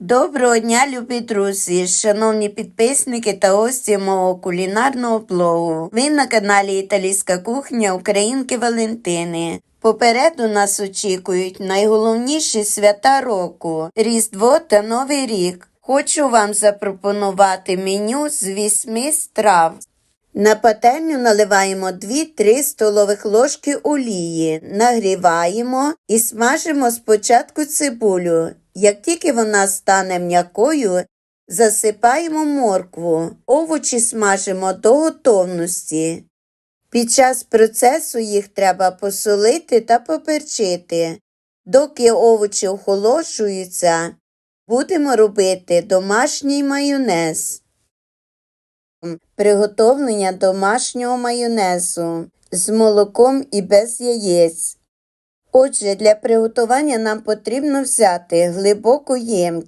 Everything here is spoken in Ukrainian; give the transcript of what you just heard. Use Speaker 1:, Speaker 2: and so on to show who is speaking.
Speaker 1: Доброго дня, любі друзі, шановні підписники та гості мого кулінарного блогу. Ви на каналі Італійська кухня Українки Валентини. Попереду нас очікують найголовніші свята року Різдво та Новий рік. Хочу вам запропонувати меню з вісьми страв. На пательню наливаємо 2-3 столових ложки олії, нагріваємо і смажимо спочатку цибулю. Як тільки вона стане м'якою, засипаємо моркву, овочі смажимо до готовності. Під час процесу їх треба посолити та поперчити. Доки овочі охолоджуються, будемо робити домашній майонез. Приготовлення домашнього майонезу з молоком і без яєць. Отже, для приготування нам потрібно взяти глибоку ємкість.